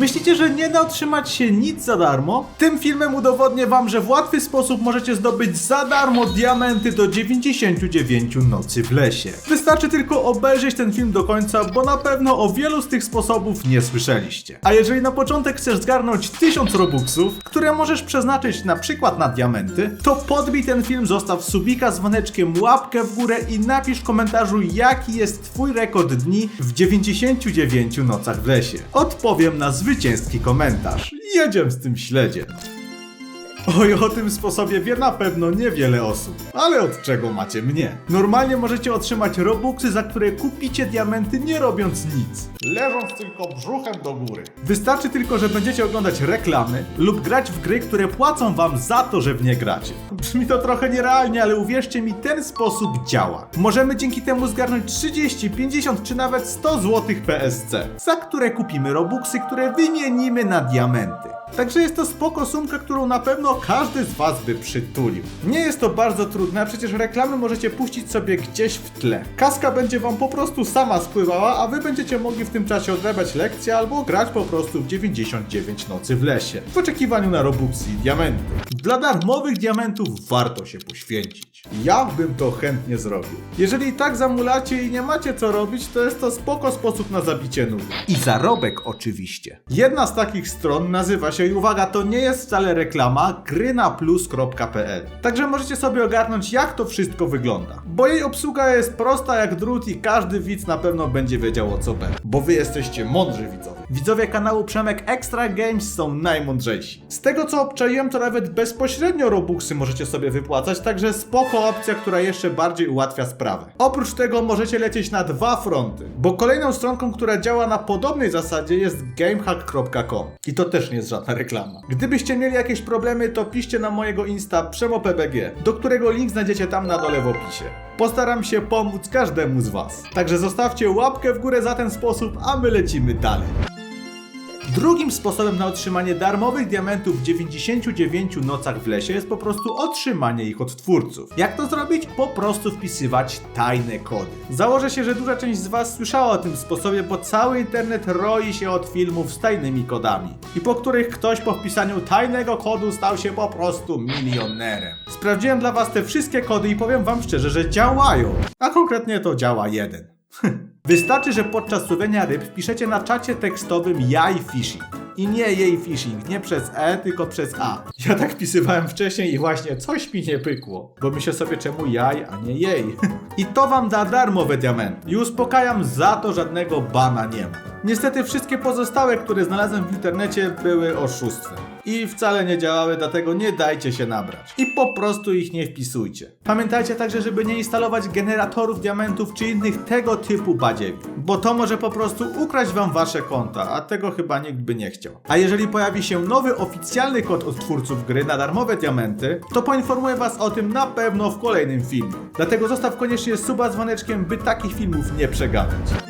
Myślicie, że nie da otrzymać się nic za darmo? Tym filmem udowodnię wam, że w łatwy sposób możecie zdobyć za darmo diamenty do 99 nocy w lesie. Wystarczy tylko obejrzeć ten film do końca, bo na pewno o wielu z tych sposobów nie słyszeliście. A jeżeli na początek chcesz zgarnąć 1000 robuxów, które możesz przeznaczyć na przykład na diamenty, to podbij ten film, zostaw subika z dzwoneczkiem, łapkę w górę i napisz w komentarzu jaki jest twój rekord dni w 99 nocach w lesie. Odpowiem na zwycięski komentarz. Jedziemy z tym śledziem. Oj, o tym sposobie wie na pewno niewiele osób. Ale od czego macie mnie? Normalnie możecie otrzymać robuxy, za które kupicie diamenty nie robiąc nic. Leżąc tylko brzuchem do góry. Wystarczy tylko, że będziecie oglądać reklamy lub grać w gry, które płacą wam za to, że w nie gracie. Brzmi to trochę nierealnie, ale uwierzcie mi, ten sposób działa. Możemy dzięki temu zgarnąć 30, 50 czy nawet 100 zł PSC, za które kupimy robuxy, które wymienimy na diamenty. Także jest to spoko sumka, którą na pewno każdy z Was by przytulił. Nie jest to bardzo trudne, przecież reklamy możecie puścić sobie gdzieś w tle. Kaska będzie Wam po prostu sama spływała, a Wy będziecie mogli w tym czasie odrabiać lekcje albo grać po prostu w 99 nocy w lesie. W oczekiwaniu na Robuxy i. Dla darmowych diamentów warto się poświęcić. Ja bym to chętnie zrobił. Jeżeli tak zamulacie i nie macie co robić, to jest to spoko sposób na zabicie nudy. I zarobek oczywiście. Jedna z takich stron nazywa się, i uwaga, to nie jest wcale reklama, grynaplus.pl. Także możecie sobie ogarnąć jak to wszystko wygląda. Bo jej obsługa jest prosta jak drut i każdy widz na pewno będzie wiedział o co będzie. Bo wy jesteście mądrzy widzowie. Widzowie kanału Przemek Extra Games są najmądrzejsi. Z tego co obczaiłem, to nawet bezpośrednio Robuxy możecie sobie wypłacać, także spoko opcja, która jeszcze bardziej ułatwia sprawę. Oprócz tego możecie lecieć na dwa fronty, bo kolejną stronką, która działa na podobnej zasadzie jest gamehack.com. I to też nie jest żadna reklama. Gdybyście mieli jakieś problemy, to piszcie na mojego insta przemopbg, do którego link znajdziecie tam na dole w opisie. Postaram się pomóc każdemu z Was. Także zostawcie łapkę w górę za ten sposób, a my lecimy dalej. Drugim sposobem na otrzymanie darmowych diamentów w 99 nocach w lesie jest po prostu otrzymanie ich od twórców. Jak to zrobić? Po prostu wpisywać tajne kody. Założę się, że duża część z Was słyszała o tym sposobie, bo cały internet roi się od filmów z tajnymi kodami i po których ktoś po wpisaniu tajnego kodu stał się po prostu milionerem. Sprawdziłem dla Was te wszystkie kody i powiem Wam szczerze, że działają. A konkretnie to działa jeden. Wystarczy, że podczas łowienia ryb wpiszecie na czacie tekstowym jaj fishing. I nie jej fishing, nie przez E, tylko przez A. Ja tak wpisywałem wcześniej i właśnie coś mi nie pykło. Bo myślę sobie czemu jaj, a nie jej. I to wam da darmowe diamenty. I uspokajam, za to żadnego bana nie ma. Niestety wszystkie pozostałe, które znalazłem w internecie były oszustwem. I wcale nie działały, dlatego nie dajcie się nabrać. I po prostu ich nie wpisujcie. Pamiętajcie także, żeby nie instalować generatorów diamentów czy innych tego typu badziewi. Bo to może po prostu ukraść wam wasze konta, a tego chyba nikt by nie chciał. A jeżeli pojawi się nowy oficjalny kod od twórców gry na darmowe diamenty, to poinformuję was o tym na pewno w kolejnym filmie. Dlatego zostaw koniecznie suba z dzwoneczkiem, by takich filmów nie przegapić.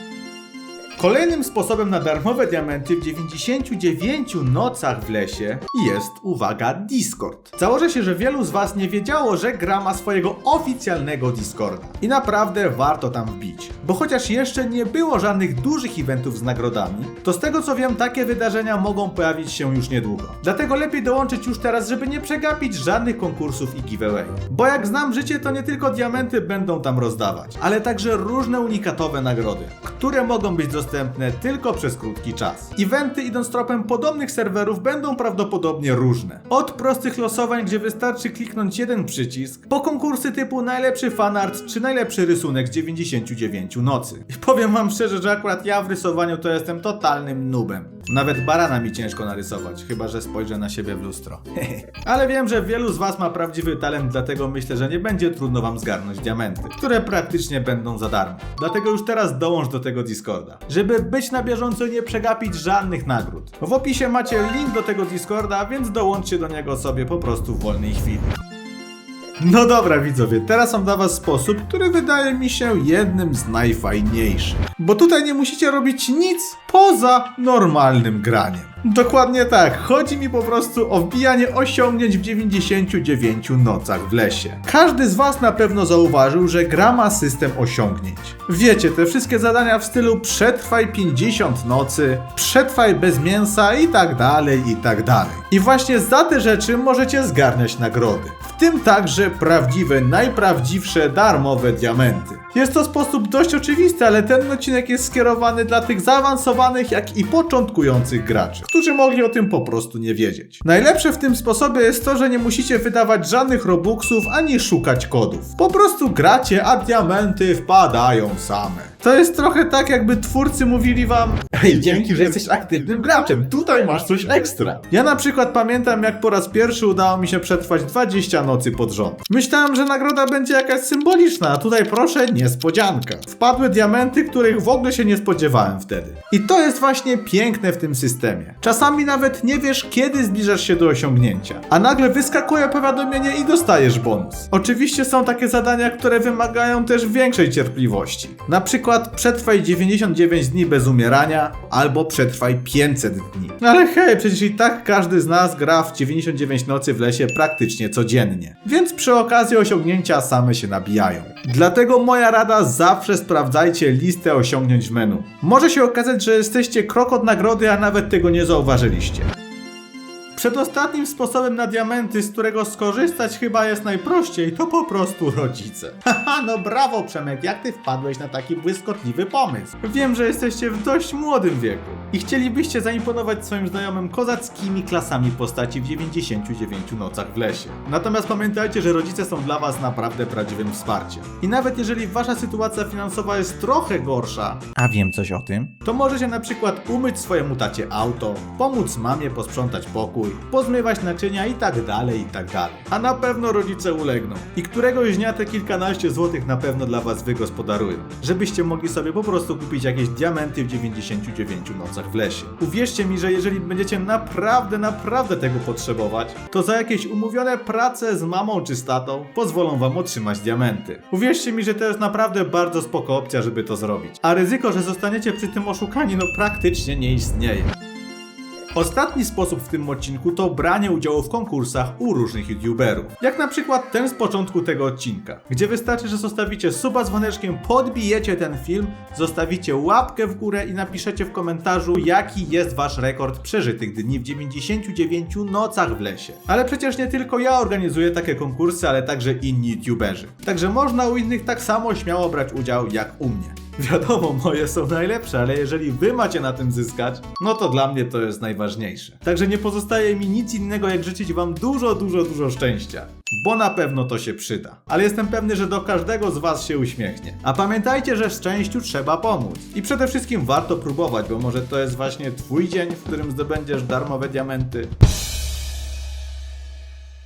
Kolejnym sposobem na darmowe diamenty w 99 nocach w lesie jest, uwaga, Discord. Założę się, że wielu z Was nie wiedziało, że gra ma swojego oficjalnego Discorda. I naprawdę warto tam wbić. Bo chociaż jeszcze nie było żadnych dużych eventów z nagrodami, to z tego co wiem, takie wydarzenia mogą pojawić się już niedługo. Dlatego lepiej dołączyć już teraz, żeby nie przegapić żadnych konkursów i giveaway. Bo jak znam życie, to nie tylko diamenty będą tam rozdawać, ale także różne unikatowe nagrody, które mogą być dostępne tylko przez krótki czas. Eventy idąc tropem podobnych serwerów będą prawdopodobnie różne. Od prostych losowań, gdzie wystarczy kliknąć jeden przycisk, po konkursy typu najlepszy fanart czy najlepszy rysunek z 99 nocy. I powiem wam szczerze, że akurat ja w rysowaniu to jestem totalnym nubem. Nawet barana mi ciężko narysować, chyba że spojrzę na siebie w lustro. Ale wiem, że wielu z was ma prawdziwy talent, dlatego myślę, że nie będzie trudno wam zgarnąć diamenty, które praktycznie będą za darmo. Dlatego już teraz dołącz do tego Discorda, żeby być na bieżąco i nie przegapić żadnych nagród. W opisie macie link do tego Discorda, więc dołączcie do niego sobie po prostu w wolnej chwili. No dobra widzowie, teraz mam dla was sposób, który wydaje mi się jednym z najfajniejszych. Bo tutaj nie musicie robić nic poza normalnym graniem. Dokładnie tak, chodzi mi po prostu o wbijanie osiągnięć w 99 nocach w lesie. Każdy z was na pewno zauważył, że gra ma system osiągnięć. Wiecie, te wszystkie zadania w stylu przetrwaj 50 nocy, przetrwaj bez mięsa i tak dalej, i tak dalej. I właśnie za te rzeczy możecie zgarniać nagrody. Tym także prawdziwe, najprawdziwsze darmowe diamenty. Jest to sposób dość oczywisty, ale ten odcinek jest skierowany dla tych zaawansowanych, jak i początkujących graczy, którzy mogli o tym po prostu nie wiedzieć. Najlepsze w tym sposobie jest to, że nie musicie wydawać żadnych robuxów ani szukać kodów. Po prostu gracie, a diamenty wpadają same. To jest trochę tak, jakby twórcy mówili wam Hej, dzięki, że jesteś aktywnym graczem. Tutaj masz coś ekstra. Ja na przykład pamiętam, jak po raz pierwszy udało mi się przetrwać 20 nocy pod rząd. Myślałem, że nagroda będzie jakaś symboliczna, a tutaj proszę, niespodzianka. Wpadły diamenty, których w ogóle się nie spodziewałem wtedy. I to jest właśnie piękne w tym systemie. Czasami nawet nie wiesz, kiedy zbliżasz się do osiągnięcia, a nagle wyskakuje powiadomienie i dostajesz bonus. Oczywiście są takie zadania, które wymagają też większej cierpliwości. Na przykład przetrwaj 99 dni bez umierania, albo przetrwaj 500 dni. Ale hej, przecież i tak każdy z nas gra w 99 nocy w lesie praktycznie codziennie. Więc przy okazji osiągnięcia same się nabijają. Dlatego moja rada zawsze sprawdzajcie listę osiągnięć w menu. Może się okazać, że jesteście krok od nagrody, a nawet tego nie zauważyliście. Przedostatnim sposobem na diamenty, z którego skorzystać chyba jest najprościej, to po prostu rodzice. Haha, no brawo Przemek, jak ty wpadłeś na taki błyskotliwy pomysł? Wiem, że jesteście w dość młodym wieku i chcielibyście zaimponować swoim znajomym kozackimi klasami postaci w 99 nocach w lesie. Natomiast pamiętajcie, że rodzice są dla was naprawdę prawdziwym wsparciem. I nawet jeżeli wasza sytuacja finansowa jest trochę gorsza, A wiem coś o tym. to możecie na przykład umyć swojemu tacie auto, pomóc mamie posprzątać pokój, pozmywać naczynia i tak dalej, i tak dalej. A na pewno rodzice ulegną. I któregoś dnia te kilkanaście złotych na pewno dla was wygospodarują. Żebyście mogli sobie po prostu kupić jakieś diamenty w 99 nocach w lesie. Uwierzcie mi, że jeżeli będziecie naprawdę, naprawdę tego potrzebować, to za jakieś umówione prace z mamą czy z tatą pozwolą wam otrzymać diamenty. Uwierzcie mi, że to jest naprawdę bardzo spoko opcja, żeby to zrobić. A ryzyko, że zostaniecie przy tym oszukani, no praktycznie nie istnieje. Ostatni sposób w tym odcinku to branie udziału w konkursach u różnych youtuberów. Jak na przykład ten z początku tego odcinka, gdzie wystarczy, że zostawicie suba dzwoneczkiem, podbijecie ten film, zostawicie łapkę w górę i napiszecie w komentarzu, jaki jest wasz rekord przeżytych dni w 99 nocach w lesie. Ale przecież nie tylko ja organizuję takie konkursy, ale także inni youtuberzy. Także można u innych tak samo śmiało brać udział jak u mnie. Wiadomo, moje są najlepsze, ale jeżeli wy macie na tym zyskać, no to dla mnie to jest najważniejsze. Także nie pozostaje mi nic innego, jak życzyć wam dużo, dużo, dużo szczęścia. Bo na pewno to się przyda. Ale jestem pewny, że do każdego z was się uśmiechnie. A pamiętajcie, że szczęściu trzeba pomóc. I przede wszystkim warto próbować, bo może to jest właśnie twój dzień, w którym zdobędziesz darmowe diamenty.